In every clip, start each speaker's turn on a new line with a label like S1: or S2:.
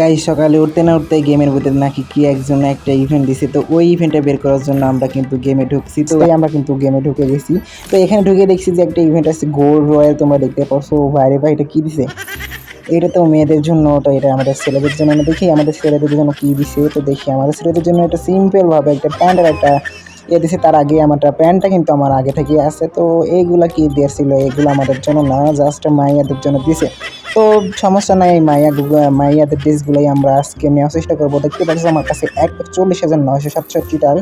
S1: Guys সকালে উঠতে না উঠতে গেমের ভিতরে নাকি কি একজন একটা ইভেন্ট দিছে, তো ওই ইভেন্টটা বের করার জন্য আমরা কিন্তু গেমে ঢুকছি। তো আমরা কিন্তু গেমে ঢুকে গেছি। তো এখানে ঢুকে দেখছি যে একটা ইভেন্ট আছে গোল্ড রয়্যাল তোমরা দেখতে পারছ। বাইরে ভাই এটা কি দিছে? এটা তো মেয়েদের জন্য, তো এটা আমাদের ছেলেদের জন্য দেখি আমাদের ছেলেদের জন্য কি দিছে? তো দেখি আমাদের ছেলেদের জন্য একটা সিম্পল ভাবে একটা প্যান্টের একটা ইয়ে দিছে তার আগে আমার প্যান্টটা কিন্তু আমার আগে থেকে আছে। তো এইগুলা কি দিয়েছিল এগুলো আমাদের জন্য না জাস্ট মাইয়াদের জন্য দিছে। তো সমস্যা নাই মাইয়া মাইয়াদের ড্রেসগুলোই আমরা আজকে নেওয়ার চেষ্টা করব। দেখতে পাচ্ছি আমার কাছে এক চল্লিশ হাজার নয়শো সাতষট্টি টাল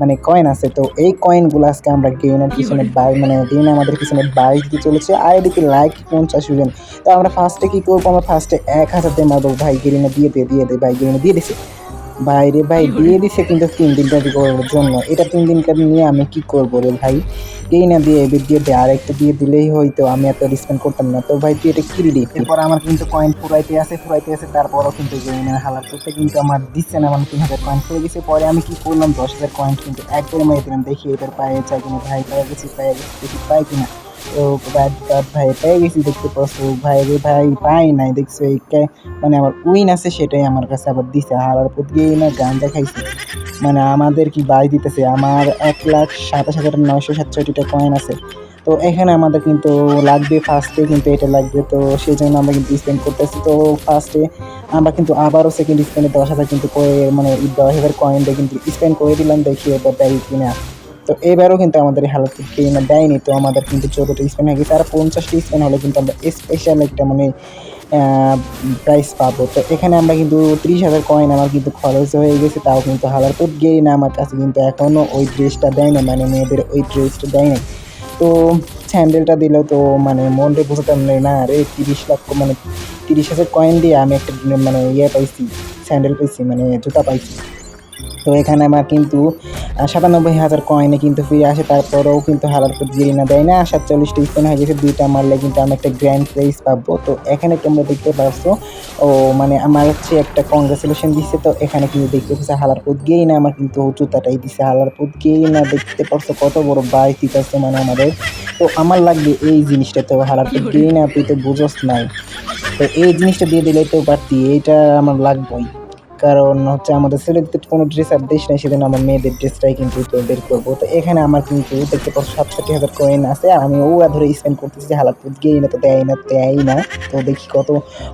S1: মানে কয়েন আছে। তো এই কয়েনগুলো আজকে আমরা গেইনের পিছনে বাই মানে গেইন আমাদের পিছনে বাইশ দিতে চলেছে। আর এদিকে লাইক পঞ্চাশ জন তো আমরা ফার্স্টে কী করব? আমরা ফার্স্টে এক হাজার দিয়ে মারবো। ভাই গেরিনে দিয়ে দিয়ে দিয়ে দে ভাই গেরিনে দিয়ে দিছে। বাইরে ভাই, দিয়ে দিছে কিন্তু তিন দিন কাজ করার জন্য। এটা তিন দিন নিয়ে আমি কি করব রে ভাই? এই না দিয়ে এবার দিয়ে দে আর একটা দিয়ে দিলেই হয়তো আমি এত রিসপেন্ড করতাম না। তো ভাই, তুই এটা কি দিলি এরপর আমার কিন্তু কয়েন ফুরাইতে আছে ফুরাইতে আছে, তারপরও কিন্তু গেইনের হালাত করতে কিন্তু আমার দিচ্ছে না আমার তিন হাজার কয়েন ফুরে গেছে। পরে আমি কি করলাম, দশ হাজার কয়েন কিন্তু একবারে মেরে দিলাম। দেখি এটার পায়ে চাই কিনা, ভাই, পায়ে গেছি পায়ে গেছি, দেখি পাই কিনা। ব্যাট ভাই, পেয়ে গেছি দেখতে পাচ্ছ। ভাই রে ভাই, পাই নাই, দেখছ মানে আমার উইন আছে সেটাই আমার কাছে আবার দিছে। হারার পর না গাঞ্জা খাইছি মানে আমাদের কি বাই দিতেছে? আমার এক লাখ সাতাশ হাজার নয়শো সাতষট্টিটা কয়েন আছে। তো এখানে আমাদের কিন্তু লাগবে ফার্স্টে কিন্তু এটা লাগবে। তো সেই জন্য আমরা কিন্তু স্পেন্ড করতেছি। তো ফার্স্টে আমরা কিন্তু আবারও সেকেন্ড স্পেন্ডে দশ হাজার কিন্তু করে মানে দশ হাজার কয়েন দিয়ে কিন্তু স্পেন্ড করে দিলাম। দেখি দেয় কিনা। তো এবারও কিন্তু আমাদের হালত কিনা দেয়নি, তো আমাদের কিন্তু চোদ্দোটা স্পেন হয়ে গেছে। আর পঞ্চাশটি স্পেন হলে কিন্তু আমরা স্পেশাল একটা মানে প্রাইস পাবো। তো এখানে আমরা কিন্তু ত্রিশ হাজার কয়েন আমার কিন্তু খরচ হয়ে গেছে, তাও কিন্তু হালার তো গেই না আমার কাছে কিন্তু এখনও ওই ড্রেসটা দেয় না মানে মেয়েদের ওই ড্রেসটা দেয় না। তো স্যান্ডেলটা দিলেও তো মানে মনটা বোঝাতাম না রে তিরিশ লাখ মানে তিরিশ হাজার কয়েন দিয়ে আমি একটা মানে ইয়ে পাইছি স্যান্ডেল পাইছি মানে জুতা পাইছি। তো এখানে আমার কিন্তু সাতানব্বই হাজার কয়েনে কিন্তু ফিরে আসে, তারপরেও কিন্তু হারার পর গিরিনা দেয় না। সাতচল্লিশটা স্পেন হয়ে গেছে, দুইটা মারলে কিন্তু আমি একটা গ্র্যান্ড প্রাইজ পাবো। তো এখানে তোমরা দেখতে পারছ, ও মানে আমার হচ্ছে একটা কংগ্রেচুলেশন দিচ্ছে। তো এখানে কিন্তু দেখতে পাচ্ছি, হালার পথ গিয়েই না আমার কিন্তু জুতাটাই দিচ্ছে হালার পথ গিয়েই না দেখতে পারছ কত বড় বাইক দিতেছে মানে আমাদের। তো আমার লাগবে এই জিনিসটা তো হালার পথ গিয়েই না তুই তো বুঝোস নাই। তো এই জিনিসটা দিয়ে দিলে তো পারতি, এইটা আমার লাগবেই। কারণ হচ্ছে আমাদের ছেলেদের কোনো ড্রেস আর দেশ নাই সেদিন আমার মেয়েদের ড্রেসটাই কিন্তু বের করব। তো এখানে আমার কিন্তু দেখতে পাচ্ছ সাতষট্টি হাজার কয়েন আছে, আর আমি ওরা ধরে স্পেন্ড করতেছি যে, হালাত গেই না তো দেয় না দেয় না। তো দেখি কত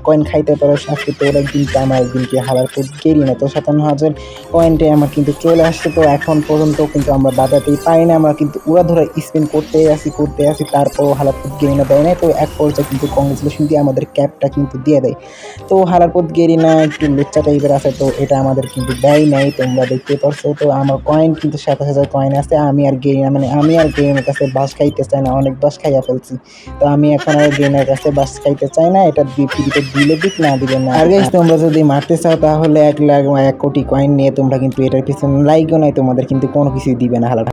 S1: কয়েন খাইতে পারো, আজকে তো ওরা একদিন তো আমার একদিনকে হালার পর গেরি না। তো সাতান্ন হাজার কয়েনটাই আমার কিন্তু চলে আসছে। তো এখন পর্যন্ত কিন্তু আমরা বাজাতেই পাই না, আমরা কিন্তু ওরা ধরে স্পেন্ড করতে আসি করতে আসি তারপর হালার পথ গেরি না, দেয় না তো এক পর্যায়ে কিন্তু কংগ্রেচুলেশন দিয়ে আমাদের ক্যাপটা কিন্তু দিয়ে দেয়। তো হালার পথ গেরি না, একটু লুচ্চা টাইপের আছে তো এটা আমাদের কিন্তু দেয় নাই তোমরা দেখতে পারছ। তো আমার কয়েন কিন্তু সাতাশ হাজার কয়েন আছে আমি আর গেই না মানে আমি আর গেইনের কাছে বাস খাইতে চাই না অনেক বাস খাইয়া ফেলছি। তো আমি এখন আর গেইনের কাছে বাস খাইতে চাই না এটা পৃথিবীতে দিলে দিক না দিলে না। আর guys, তোমরা যদি মারতে চাও তাহলে এক লাখ এক কোটি কয়েন নিয়ে তোমরা কিন্তু এটার পিছনে লাইকও নাই তোমাদের কিন্তু কোনো কিছুই দিবে না হালাটা।